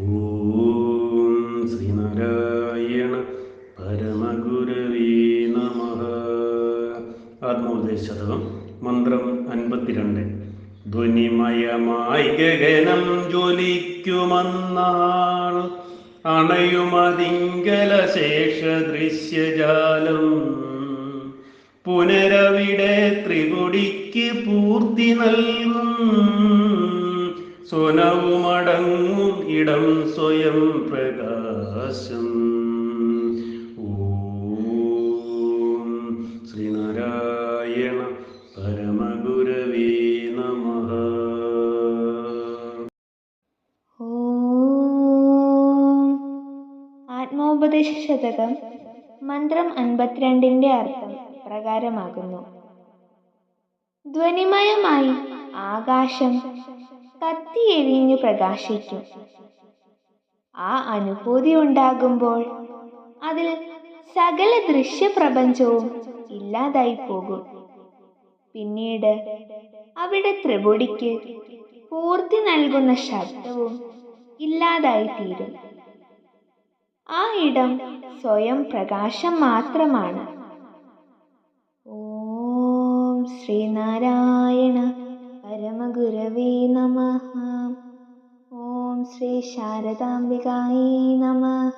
ഓം ശ്രീനാരായണ പരമഗുരവേ നമ. ആത്മോപദേശതകം മന്ത്രം അൻപത്തിരണ്ട്. ധ്വനിമയമായി ഗഗനം ജ്വലിക്കുമെന്നാൾ അണയുമതിങ്കല ശേഷ ദൃശ്യജാലം പുനരവിടെ ത്രികുടിക്ക് പൂർത്തി നൽകും സ്വനവുമടങ്ങും ഇടം സ്വയം പ്രകാശം. ആത്മോപദേശ ശതകം മന്ത്രം അൻപത്തിരണ്ടിന്റെ അർത്ഥം പ്രകാരമാകുന്നു. ധ്വനിമയമായി ആകാശം കത്തിയെരിഞ്ഞു പ്രകാശിക്കും. ആ അനുഭൂതി ഉണ്ടാകുമ്പോൾ അതിൽ സകല ദൃശ്യപ്രപഞ്ചവും ഇല്ലാതായി പോകും പിന്നീട് അവിടെ ത്രിപുടിക്ക് പൂർത്തി നൽകുന്ന ശബ്ദവും ഇല്ലാതായി തീരും ആ ഇടം സ്വയം പ്രകാശം മാത്രമാണ്. ഓം ശ്രീനാരായണ श्री शारदाी नमः।